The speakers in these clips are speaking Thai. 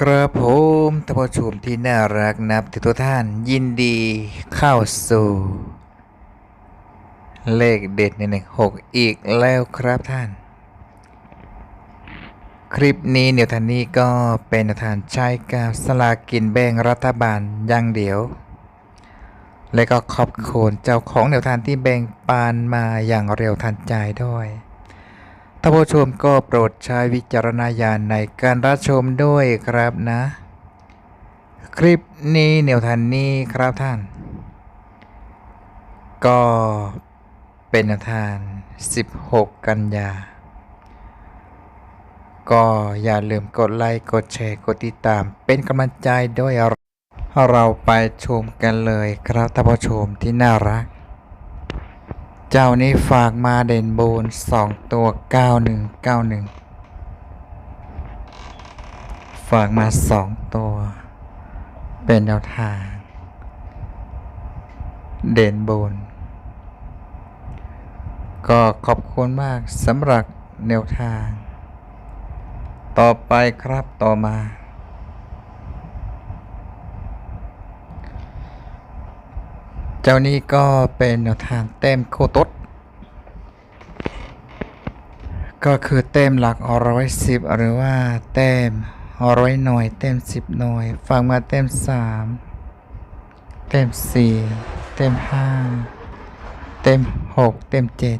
กระผมท่านผู้ชมที่น่ารักนับถือทุกท่านยินดีเข้าสู่ เลขเด็ดในหนึ่งหกอีกแล้วครับท่าน คลิปนี้เนียวทันนี้ก็เป็นแนวทานใช้กับสลากินแบ่งรัฐบาลอย่างเดียว และก็ขอบคุณเจ้าของแนวทานที่แบ่งปานมาอย่างเร็วทันใจด้วย ท่านผู้ชมก็โปรดใช้วิจารณญาณในการรับชมด้วยครับนะ คลิปนี้แนวทางนี้ครับท่าน ก็เป็นแนวทาง 16 กันยา ก็อย่าลืมกดไลค์กดแชร์กดติดตาม เป็นกำลังใจด้วยเราไปชมกันเลยครับท่านผู้ชมที่น่ารัก เจ้านี้ฝากมาเด่นโบนสองตัวเก้าหนึ่งเก้าหนึ่งฝากมาสองตัว เป็นแนวทาง เด่นโบน ก็ขอบคุณมากสำหรับแนวทาง ต่อไปครับต่อมา เจ้านี้ก็เป็นแนวทางเต็มโคตดก็คือเต็มหลักร้อยสิบหรือว่าเต็มร้อยหน่วยเต็มสิบหน่วย ฟังมาเต็มสามเต็มสี่เต็มห้าเต็มหกเต็มเจ็ด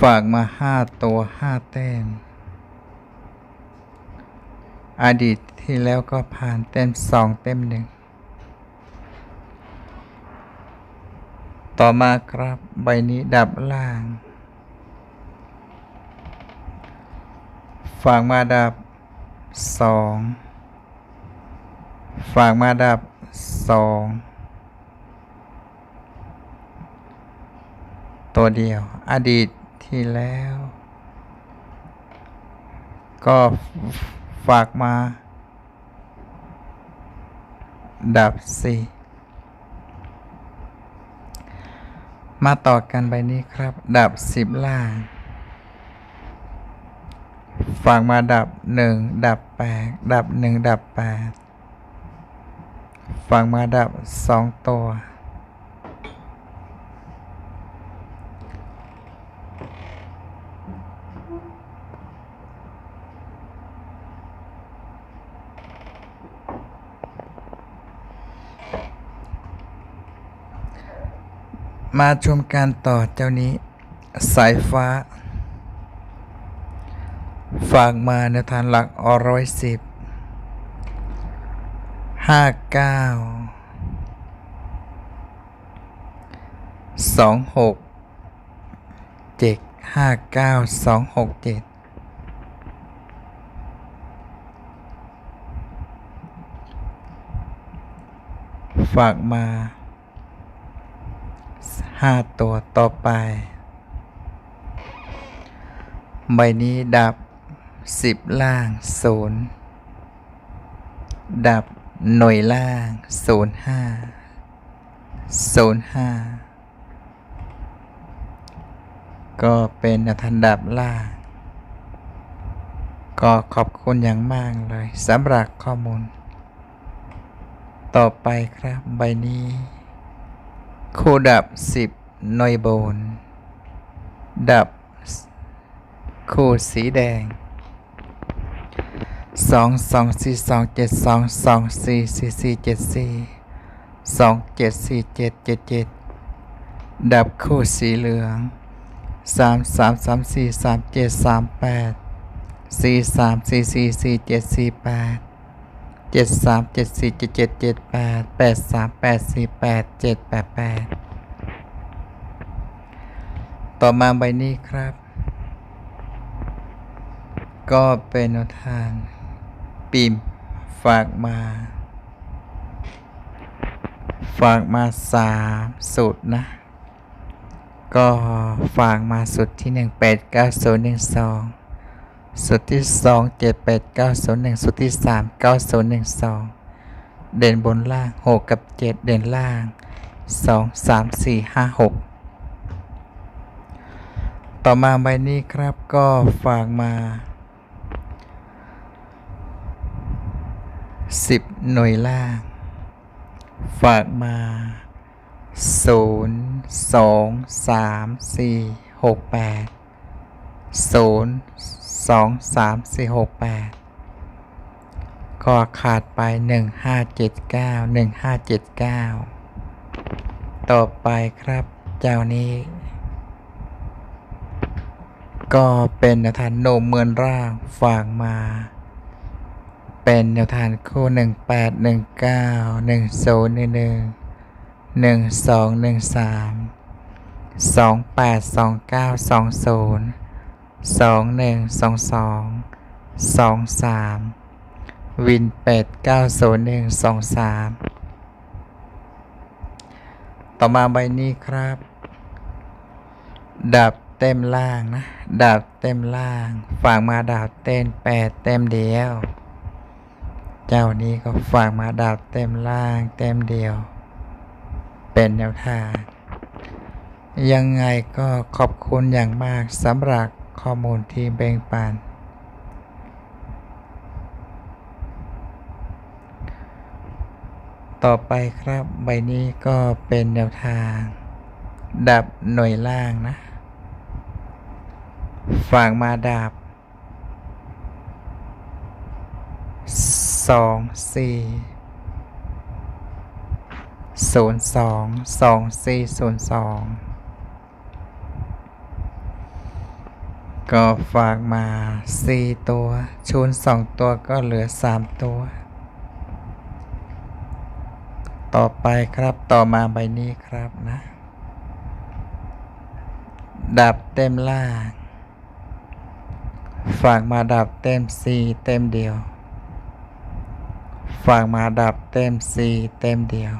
ฝากมาห้าตัวห้าเต็ม อดีตที่แล้วก็ผ่านเต็มสองเต็มหนึ่ง ต่อมาครับใบนี้ดับล่าง ฝากมาดับสองฝากมาดับสองตัวเดียว อดีตที่แล้ว ก็ฝากมา ดับสี่ มาต่อกันใบนี้ครับ ดับสิบล่างฝั่งมาดับหนึ่งดับแปดดับหนึ่งดับแปดฝั่งมาดับสองตัว มาชมการต่อเจ้านี้ สายฟ้า ฝากมาในทานหลักอร้อยสิบห้าเก้าสองหกเจ็ดห้าเก้าสองหกเจ็ดฝากมา ห้าตัวต่อไป ใบนี้ดับสิบล่างศูนย์ดับหน่วยล่างศูนย์ห้าศูนย์ห้าก็เป็นอันดับล่าง ก็ขอบคุณอย่างมากเลยสำหรับข้อมูล ต่อไปครับใบนี้ คูดับสิบนอยโบน ดับ คู่สองเจ็ดสองสองสี่สี่สี่เจ็ดสี่สองเจ็ดสี่เจ็ดเจ็ดเจ็ดดับคูสีเหลืองสามสามสามสี่สามเจ็ดสามแปดสี่สามสี่สี่สี่เจ็ดสี่แปด เจ็ดสามเจ็ดสี่เจ็ดเจ็ดเจ็ดแปดแปดสามแปดสี่แปดเจ็ดแปดแปดต่อมาใบนี้ครับ ก็เป็นทางปิมฝากมา ฝากมาสามสุดนะ ก็ฝากมาสุดที่หนึ่งแปดเก้าศูนย์หนึ่งสอง สุดที่สองเจ็ดแปดเก้าศูนย์หนึ่งสุดที่สามเก้าศูนย์หนึ่งสองเด่นบนล่างหกกับเจ็ดเด่นล่างสองสามสี่ห้าหกต่อมาใบนี้ครับก็ฝากมาสิบหน่วยล่าง ฝากมาศูนย์สองสามสี่หกแปดศูนย์ สองสามสี่หกแปดก็ขาดไปหนึ่งห้าเจ็ดเก้าหนึ่งห้าเจ็ดเก้าต่อไปครับ เจ้านี้ ก็เป็นแนวทางโนมเมือนร่างฝากมา เป็นแนวทางคู่หนึ่งแปดหนึ่งเก้าหนึ่งศูนย์หนึ่งหนึ่งหนึ่งสองหนึ่งสามสองแปดสองเก้าสองศูนย์ สองหนึ่งสองสองสองสามวินเป็ดเก้าศูนย์หนึ่งสองสามต่อมาใบนี้ครับดับเต็มล่างนะดับเต็มล่างฝากมาดับเต้นแปดเต็มเดียว เจ้านี้ก็ฝากมาดับเต็มล่างเต็มเดียว เป็นแนวทางยังไงก็ขอบคุณอย่างมากสำหรับ ข้อมูลที่แบ่งปัน ต่อไปครับใบนี้ก็เป็นแนวทาง ดับหน่วยล่างนะฝากมาดับสองสี่ศูนย์สองสองสี่ศูนย์สอง ก็ฝากมาสี่ตัว ชูนสองตัวก็เหลือสามตัว ต่อไปครับต่อมาใบนี้ครับนะ ดับเต็มล่าง ฝากมาดับเต็มสี่เต็มเดียว ฝากมาดับเต็มสี่เต็มเดียว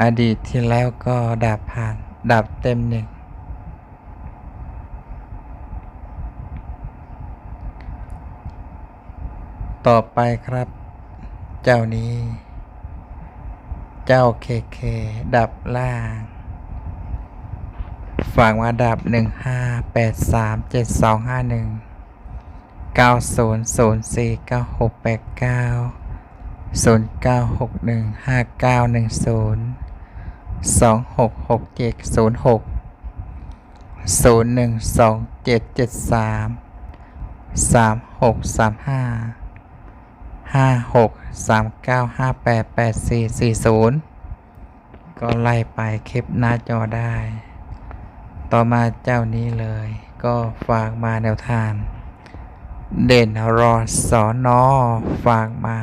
อดีตที่แล้วก็ดับผ่าน ดับเต็มหนึ่ง ต่อไปครับ เจ้านี้ เจ้าเคเคดับล่างฝั่งมาดับ 15837251 90049689 09615910 266706 012773 3635 ห้าหกสามสามหกสามห้าห้าหกสามเก้าห้าแปดแปดสี่สี่ศูนย์ก็ไล่ไปคลิปหน้าจอได้ ต่อมาเจ้านี้เลย ก็ฝากมาแนวทางเด่นรอสอนอฝากมา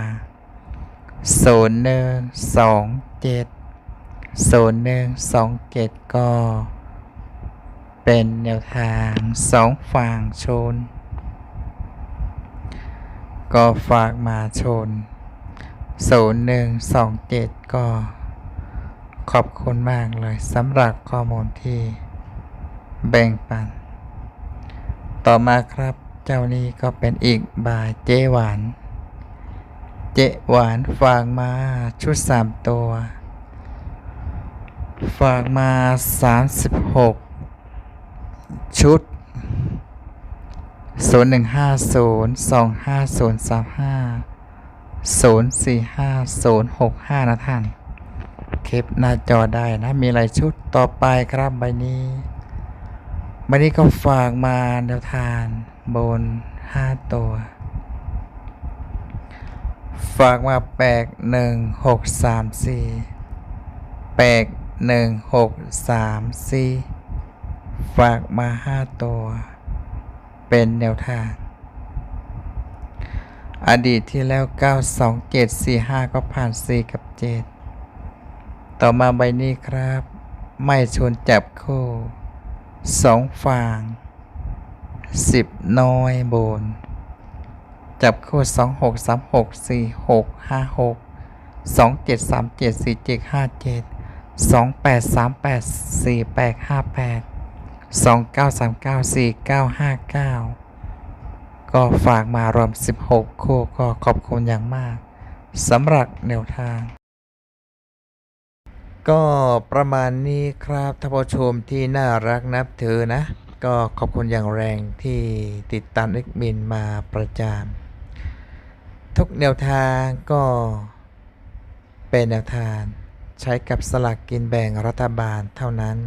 ศูนย์หนึ่งสองเจ็ดศูนย์หนึ่งสองเจ็ดก็ เป็นแนวทางสองฝั่งชน ก็ฝากมาชนศูนย์หนึ่งสองเจ็ดก็ ขอบคุณมากเลยสำหรับข้อมูลที่แบ่งปัน ต่อมาครับเจ้านี้ก็เป็นอีกบายเจหวาน เจหวานฝากมาชุดสามตัว ฝากมา 36 ชุด 0150 25035 045065นะท่าน คลิปหน้าจอได้นะ มีหลายชุดต่อไปครับใบนี้ใบนี้ก็ฝากมาแนวทางบน5ตัว ฝากมาแปลกหนึ่งหกสามสี่แปกหนึ่งหกสามสี่ฝากมาห้าตัว เป็นแนวทาง อดีตที่แล้วเก้าสองเจ็ดสี่ห้าก็ผ่านสี่กับเจ็ดต่อมาใบนี้ครับ ไม่ชวนจับคู่สองฝั่งสิบน้อยบน จับคู่สองหกสามหกสี่หกห้าหกสองเจ็ดสามเจ็ดสี่เจ็ดห้าเจ็ดสองแปดสามแปดสี่แปดห้าแปด สองเก้าสามเก้าสี่เก้าห้าเก้าก็ฝากมารวมสิบหกคู่ก็ขอบคุณอย่างมากสำหรับแนวทาง ก็ประมาณนี้ครับท่านผู้ชมที่น่ารักนับถือนะ ก็ขอบคุณอย่างแรงที่ติดตามเอ็กมินมาประจานทุกแนวทางก็เป็นแนวทางใช้กับสลากกินแบ่งรัฐบาลเท่านั้น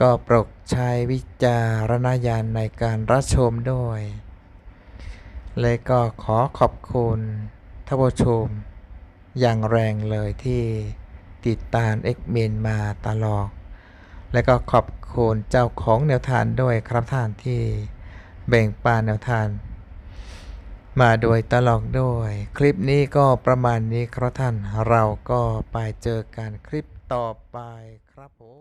ก็โปรดใช้วิจารณญาณในการรับชมด้วยและก็ขอขอบคุณท่านผู้ชม อย่างแรงเลยที่ติดตามเอ็กเมนมาตลอด และก็ขอบคุณเจ้าของแนวทางด้วยครับท่านที่แบ่งปันแนวทางมาโดยตลอดด้วย คลิปนี้ก็ประมาณนี้ครับท่านเราก็ไปเจอกันคลิปต่อไปครับผม